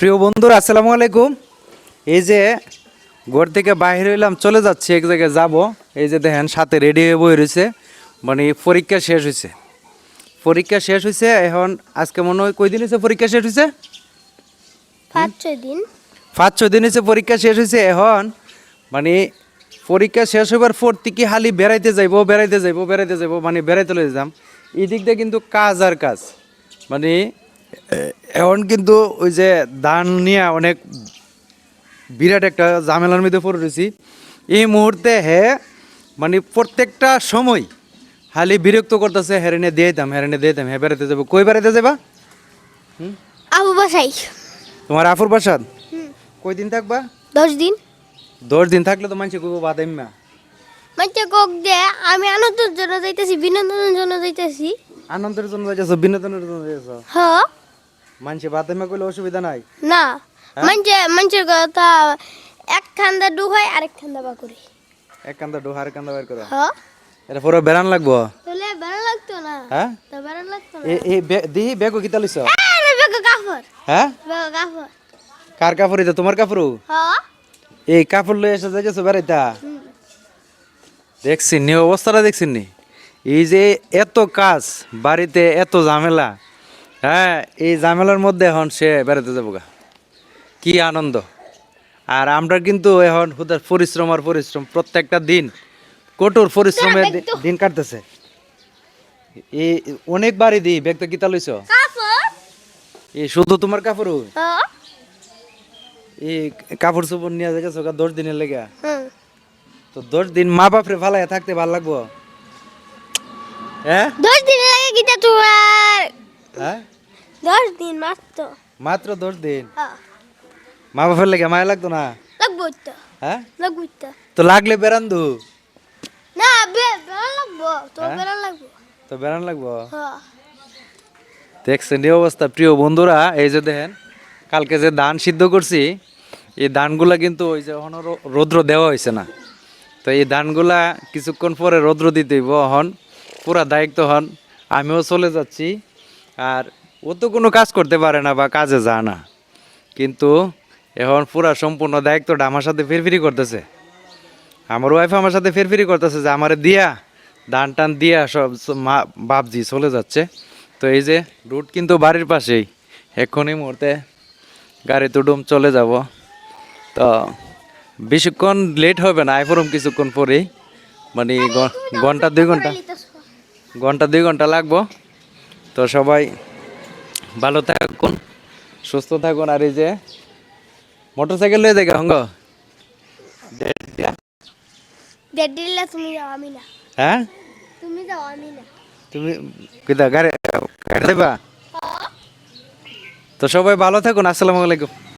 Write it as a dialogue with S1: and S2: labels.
S1: প্রিয় বন্ধুরা আসসালামু আলাইকুম। এই যে ঘর থেকে বাইরে হইলাম চলে যাচ্ছি এক জায়গায় যাব। এই যে দেখেন সাথে রেডি হয়ে বই রয়েছে। মানে পরীক্ষা শেষ হয়েছে পরীক্ষা শেষ হয়েছে এখন আজকে মনে হয় কই দিন হয়েছে পরীক্ষা শেষ হয়েছে
S2: পাঁচ ছয় দিন।
S1: পাঁচ ছয় দিন হয়েছে পরীক্ষা শেষ হয়েছে এখন মানে পরীক্ষা শেষ হবার পর থেকে হালি বেড়াইতে যাইবো বেড়াইতে যাইবো বেড়াইতে যাইবো মানে বেড়াইতে লয়ে যাম এই দিক দিয়ে কিন্তু কাজ আর কাজ। মানে এখন কিন্তু ওই যে ধান নিয়ে অনেক বিরাট একটা ঝামেলার মধ্যে পড়ে রয়েছি। এই মুহূর্তে হে মানে প্রত্যেকটা সময় হালি বিরক্ত করতেছে হেরেনে দিয়ে দিতাম হেরেনে দিয়ে দিতাম হে বেড়াইতে যাব কই বেড়াইতে যাবা?
S2: আবু বাসাই।
S1: তোমার আফুর বাসাদ কই দিন থাকবা?
S2: দশ দিন।
S1: দশ দিন থাকলে তো মানুষ কইব বাদ এম্মা
S2: মানে কক দে আমি আনন্দের জন্য যাইতেছি বিনোদনের জন্য যাইতেছি।
S1: আনন্দের জন্য যাইছো বিনোদনের জন্য যাইছো
S2: হ
S1: মানুষে বাদ এম্মা কইলে অসুবিধা নাই।
S2: না মানে মানুষের কথা এক খান্দা ডুবাই আরেক খান্দা বা করি।
S1: এক কান্দা ডো হার কান্দা বের করো।
S2: হ।
S1: এটা পুরো বেড়ান লাগবো?
S2: তাহলে বেড়া লাগতো না।
S1: হ্যাঁ?
S2: তো বেড়া লাগতো না।
S1: এ এ বে- দিহি বেগো কিতা লইছ?
S2: আরে বেগো কাপড়
S1: হ্যাঁ?
S2: বেগো কাপড়
S1: কার কাপড় এটা? তোমার কাপড়
S2: হ।
S1: এই কাপড় লই এসে যাইছো বেড়াইতা? দেখছি নি অবস্থাটা দেখছি নি। এই যে এত কাজ বাড়িতে এত ঝামেলা হ্যাঁ এই ঝামেলার মধ্যে এখন সে বেড়াতে যাব গা। কি আনন্দ। আর আমরা কিন্তু এখন হুদার পরিশ্রম আর পরিশ্রম প্রত্যেকটা দিন কঠোর পরিশ্রমে দি- দিন কাটতেছে। এই অনেক বাড়ি দিই ব্যাগটা কিতা লইছ এই শুধু তোমার কাপড়?
S2: হ
S1: এই কাপড় চোপড় নিয়ে গেছো দশ দিনের লেগে? তো দশ দিন মা বাপরে ফালাইয়া থাকতে ভালো লাগবো? হ্যাঁ?
S2: দশ দিন লাগে কিটা তোমার?
S1: হ্যাঁ?
S2: দশ দিন মাত্র।
S1: মাত্র দশ দিন?
S2: হ্যাঁ।
S1: মা বাপের লেগে মায়া লাগতো না?
S2: লাগবো তো।
S1: হ্যাঁ?
S2: লাগবো তো।
S1: তো লাগলে বেরান্দু
S2: না বে বেড়া লাগবো। তো
S1: হ্যাঁ?
S2: বেড়া লাগবো।
S1: তো বেরান লাগবো?
S2: হ্যাঁ।
S1: দেখছেন এই অবস্থা। প্রিয় বন্ধুরা এই যে দেখেন কালকে যে ধান সিদ্ধ করছি এই ধানগুলা কিন্তু ওই যে এখনও রৌদ্র দেওয়া হয়েছে না। তো এই ধানগুলা কিছুক্ষণ পরে রৌদ্র দিতে হইব হন। পুরা দায়িত্ব হন। আমিও চলে যাচ্ছি। আর ও তো কোনো কাজ করতে পারে না বা কাজে যায় না কিন্তু এখন পুরা সম্পূর্ণ দায়িত্বটা আমার সাথে ফিরফিরি করতেছে আমার ওয়াইফ আমার সাথে ফেরফেরি করতেছে যে আমারে দিয়া ধান টান দিয়া সব সব মা বাপজি চলে যাচ্ছে তো এই যে রুট কিন্তু বাড়ির পাশেই এক্ষুনি মুহূর্তে গাড়ি তুডুম চলে যাব তো বেশিক্ষণ লেট হবে না আইফরম কিছুক্ষণ পরেই মানে ঘণ্টা দুই ঘণ্টা ঘণ্টা দুই ঘণ্টা লাগবো তো সবাই ভালো থাকুন সুস্থ থাকুন। আর এই যে মোটর সাইকেল লয়ে দেখে হঙ্গ
S2: তুমি যাও আমি না।
S1: হ্যাঁ?
S2: তুমি যাও আমি না।
S1: তুমি কিতা গাড়ি গাড়ি দেবা? তো সবাই ভালো থাকুন আসসালামু আলাইকুম।